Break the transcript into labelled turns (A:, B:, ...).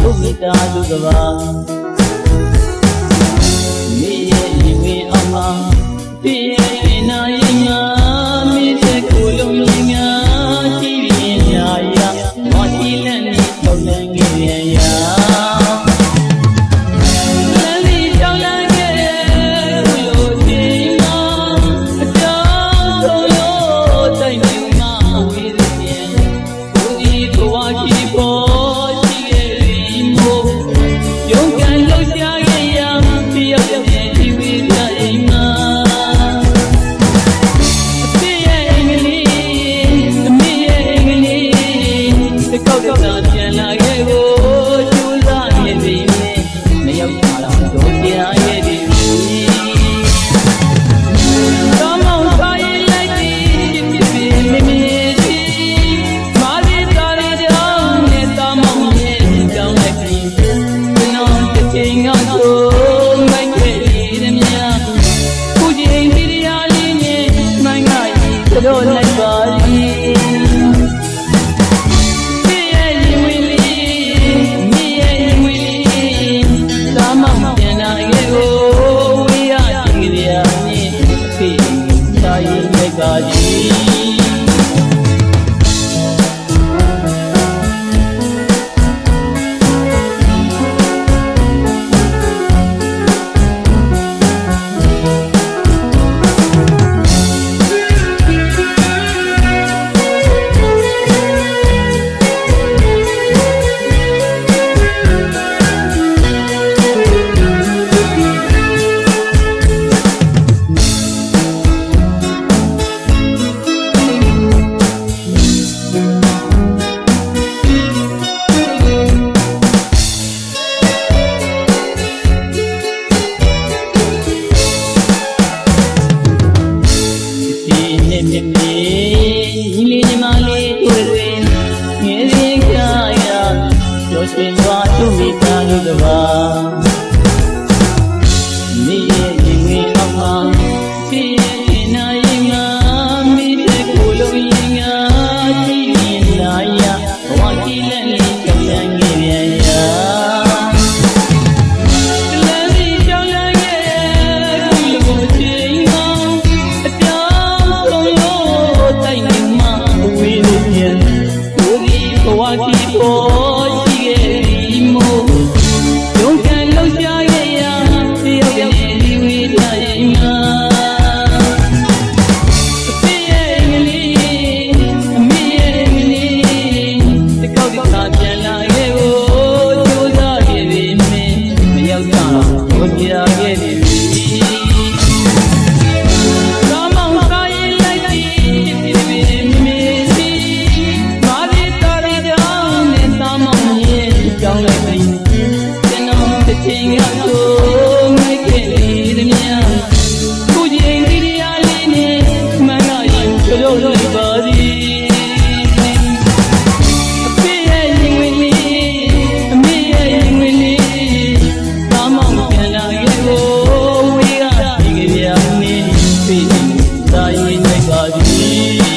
A: ဘုမေတ္တာသူကပါမိရဲ့ရင်ဝင်အောင်ပါပြည့်ရဲ့နာရဲ့ လို့လိုက်ပါသည်ကာကြီး စင်ွားသူမိသားစုတပါမိရဲ့ရင်ဝင်အောင်မှာပြည့်ရဲ့နိုင်ငါမိတဲ့ကိုလုံးရင်ငါသိရင်လာရဘဝကြီးလက်လေးကြောင့်လည်းငယ်ပြန်ရဝါကီပေါ် လို့ပါသည်အဖေရဲ့ရင်ဝင်လေးအမေရဲ့ရင်ဝင်လေးသာမောင်ပြန်လာခဲ့ဖို့ဝေးကဒီကဗျာမင်းပြေးသာရင်လိုက်ပါသည်